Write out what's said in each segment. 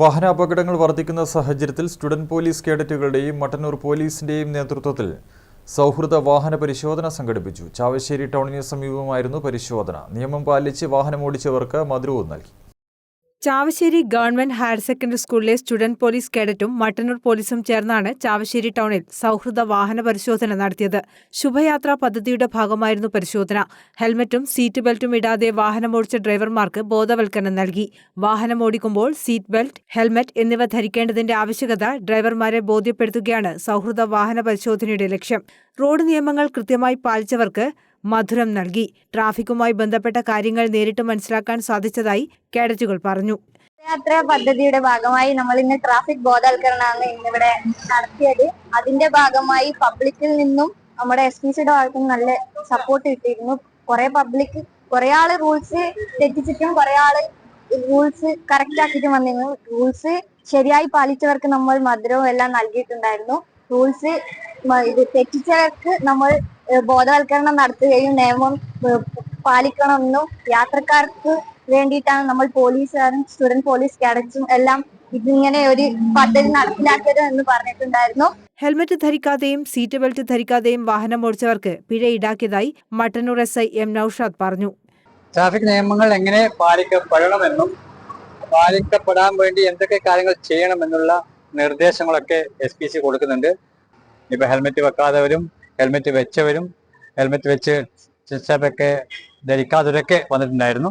വാഹനാപകടങ്ങൾ വർദ്ധിക്കുന്ന സാഹചര്യത്തിൽ student police കേഡറ്റുകളുടെയും Mattannur പോലീസിന്റെയും നേതൃത്വത്തിൽ സൗഹൃദ വാഹന പരിശോധന സംഘടിപ്പിച്ചു. ചാവശ്ശേരി ടൗണിന് സമീപമായിരുന്നു പരിശോധന. നിയമം പാലിച്ച് വാഹനമോടിച്ചവർക്ക് മധുരവും നൽകി. ചാവശ്ശേരി ഗവൺമെന്റ് ഹയർ സെക്കൻഡറി സ്കൂളിലെ സ്റ്റുഡന്റ് പോലീസ് കേഡറ്റും മട്ടന്നൂർ പോലീസും ചേർന്നാണ് ചാവശ്ശേരി ടൗണിൽ സൗഹൃദ വാഹന പരിശോധന നടത്തിയത്. ശുഭയാത്രാ പദ്ധതിയുടെ ഭാഗമായിരുന്നു പരിശോധന. ഹെൽമറ്റും സീറ്റ് ബെൽറ്റും ഇടാതെ വാഹനമോടിച്ച ഡ്രൈവർമാർക്ക് ബോധവൽക്കരണം നൽകി. വാഹനമോടിക്കുമ്പോൾ സീറ്റ് ബെൽറ്റ് ഹെൽമറ്റ് എന്നിവ ധരിക്കേണ്ടതിന്റെ ആവശ്യകത ഡ്രൈവർമാരെ ബോധ്യപ്പെടുത്തുകയാണ് സൗഹൃദ വാഹന പരിശോധനയുടെ ലക്ഷ്യം. റോഡ് നിയമങ്ങൾ കൃത്യമായി പാലിച്ചവർക്ക് മധുരം നൽകി. ട്രാഫിക്കുമായി ബന്ധപ്പെട്ട കാര്യങ്ങൾ നേരിട്ട് മനസ്സിലാക്കാൻ സാധിച്ചതായി കേഡറ്റുകൾ പറഞ്ഞു. യാത്രാ പദ്ധതിയുടെ ഭാഗമായി നമ്മൾ ഇന്ന് ട്രാഫിക് ബോധവൽക്കരണമാണ് ഇന്നിവിടെ നടത്തിയത്. അതിന്റെ ഭാഗമായി പബ്ലിക്കിൽ നിന്നും നമ്മുടെ എസ് പി സിയുടെ ഭാഗത്തു നല്ല സപ്പോർട്ട് കിട്ടിയിരുന്നു. കുറെ പബ്ലിക് കുറെ ആൾ റൂൾസ് തെറ്റിച്ചിട്ടും കുറെ ആൾ റൂൾസ് കറക്റ്റ് ആക്കിയിട്ടും വന്നിരുന്നു. റൂൾസ് ശരിയായി പാലിച്ചവർക്ക് നമ്മൾ മധുരവും എല്ലാം നൽകിയിട്ടുണ്ടായിരുന്നു. റൂൾസ് ഇത് തെറ്റിച്ചവർക്ക് നമ്മൾ ബോധവൽക്കരണം നടത്തുകയും നിയമം പാലിക്കണമെന്നും യാത്രക്കാർക്ക് വേണ്ടിയിട്ടാണ് നമ്മൾ പോലീസുകാരും സ്റ്റുഡന്റ് പോലീസ് കാഡറ്റ്സും എല്ലാം ഇതിങ്ങനെ ഒരു പദ്ധതി നടപ്പിലാക്കിയത് എന്ന് പറഞ്ഞിട്ടുണ്ടായിരുന്നു. ഹെൽമറ്റ് ധരിക്കാതെയും സീറ്റ് ബെൽറ്റ് ധരിക്കാതെയും വാഹനം ഓടിച്ചവർക്ക് പിഴ ഈടാക്കിയതായി Mattannur S I M Noushad പറഞ്ഞു. ട്രാഫിക് നിയമങ്ങൾ എങ്ങനെ പാലിക്കപ്പെടണമെന്നും പാലിക്കപ്പെടാൻ വേണ്ടി എന്തൊക്കെ കാര്യങ്ങൾ ചെയ്യണമെന്നുള്ള നിർദ്ദേശങ്ങളൊക്കെ എസ് പി സി കൊടുക്കുന്നുണ്ട്. ഇപ്പൊ ഹെൽമെറ്റ് വെക്കാത്തവരും ഹെൽമെറ്റ് വെച്ചവരും ഹെൽമെറ്റ് വെച്ച് ചിസ്റ്റപ്പൊക്കെ ധരിക്കാത്തവരൊക്കെ വന്നിട്ടുണ്ടായിരുന്നു.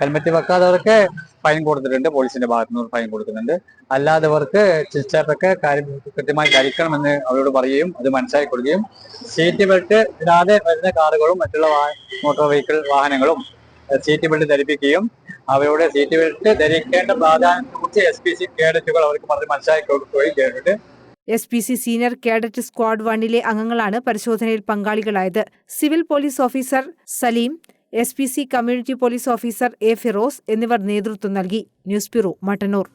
ഹെൽമെറ്റ് വെക്കാത്തവർക്ക് ഫൈൻ കൊടുത്തിട്ടുണ്ട്. പോലീസിന്റെ ഭാഗത്തു നിന്ന് ഫൈൻ കൊടുക്കുന്നുണ്ട്. അല്ലാത്തവർക്ക് ചിസ്റ്റപ്പൊക്കെ കാര്യം കൃത്യമായി ധരിക്കണമെന്ന് അവരോട് പറയുകയും അത് മനസ്സിലാക്കി കൊടുക്കുകയും സീറ്റ് ബെൽറ്റ് ഇടാതെ വരുന്ന കാറുകളും മറ്റുള്ള മോട്ടോർ വെഹിക്കിൾ വാഹനങ്ങളും സീറ്റ് ബെൽറ്റ് ധരിപ്പിക്കുകയും അവരോട് സീറ്റ് ബെൽറ്റ് ധരിക്കേണ്ട പ്രാധാന്യത്തെക്കുറിച്ച് എസ് പി സി കേഡറ്റുകൾ അവർക്ക് പറഞ്ഞ് മനസ്സിലാക്കി കൊടുക്കുകയും ചെയ്തിട്ടുണ്ട്. S P C senior cadet squad വണ്ണിലെ അംഗങ്ങളാണ് പരിശോധനയിൽ പങ്കാളികളായത്. Civil police officer Saleem S P C community police officer A Firoz എന്നിവർ നേതൃത്വം നൽകി. News bureau Mattannur.